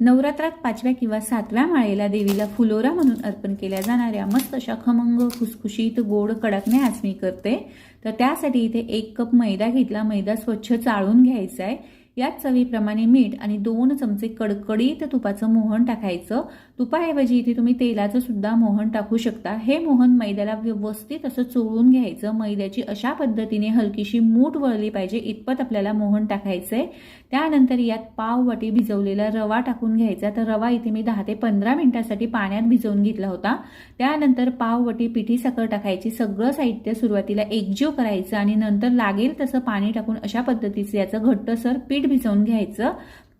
नवरात्रात पाचव्या किंवा सातव्या माळेला देवीला फुलोरा म्हणून अर्पण केल्या जाणाऱ्या मस्त अशा खमंग खुसखुशीत गोड कडकने आज मी करते. तर त्यासाठी इथे एक कप मैदा घेतला. मैदा स्वच्छ चाळून घ्यायचा आहे. याच चवीप्रमाणे मीठ आणि दोन चमचे कडकडीत तुपाचं मोहन टाकायचं. तुपाऐवजी इथे तुम्ही तेलाचं सुद्धा मोहन टाकू शकता. हे मोहन मैद्याला व्यवस्थित असं चोळून घ्यायचं. मैद्याची अशा पद्धतीने हलकीशी मूठ वळली पाहिजे इतपत आपल्याला मोहन टाकायचं आहे त्यानंतर यात पाव वाटी भिजवलेला रवा टाकून घ्यायचा. तर रवा इथे मी दहा ते पंधरा मिनिटासाठी पाण्यात भिजवून घेतला होता. त्यानंतर पाव वाटी पिठी साखर टाकायची. सगळं साहित्य सुरुवातीला एकजीव करायचं आणि नंतर लागेल तसं पाणी टाकून अशा पद्धतीचं याचं घट्टसर पीठ भिजवून घ्यायचं.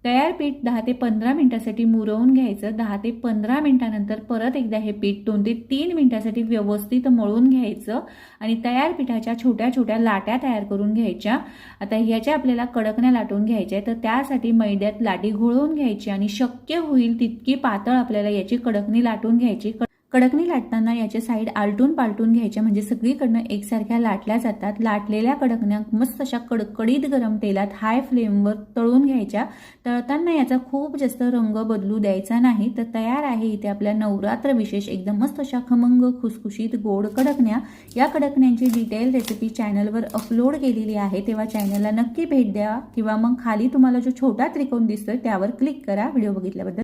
तयार पीठ दहा ते पंधरा मिनिटासाठी मुरवून घ्यायचं. दहा ते पंधरा मिनिटानंतर परत एकदा हे पीठ दोन ते तीन मिनिटासाठी व्यवस्थित मळून घ्यायचं आणि तयार पिठाच्या छोट्या छोट्या लाट्या तयार करून घ्यायच्या. आता ह्याच्या आपल्याला कडकण्या लाटून घ्यायच्या तर त्यासाठी मैद्यात लाटी घोळवून घ्यायची आणि शक्य होईल तितकी पातळ आपल्याला याची कडकणी लाटून घ्यायची. कडकणी लाटताना याचे साईड आलटून पालटून घ्यायच्या म्हणजे सगळीकडनं एकसारख्या लाटल्या जातात. लाटलेल्या कडकण्या मस्त अशा कडकडीत गरम तेलात हाय फ्लेमवर तळून घ्यायच्या. तळताना याचा खूप जास्त रंग बदलू द्यायचा नाही. तर तयार आहे इथे आपल्या नवरात्र विशेष एकदम मस्त अशा खमंग खुसखुशीत गोड कडकण्या. या कडकण्यांची डिटेल रेसिपी चॅनलवर अपलोड केलेली आहे. तेव्हा चॅनलला नक्की भेट द्या. किंवा मग खाली तुम्हाला जो छोटा त्रिकोण दिसतोय त्यावर क्लिक करा. व्हिडिओ बघितल्याबद्दल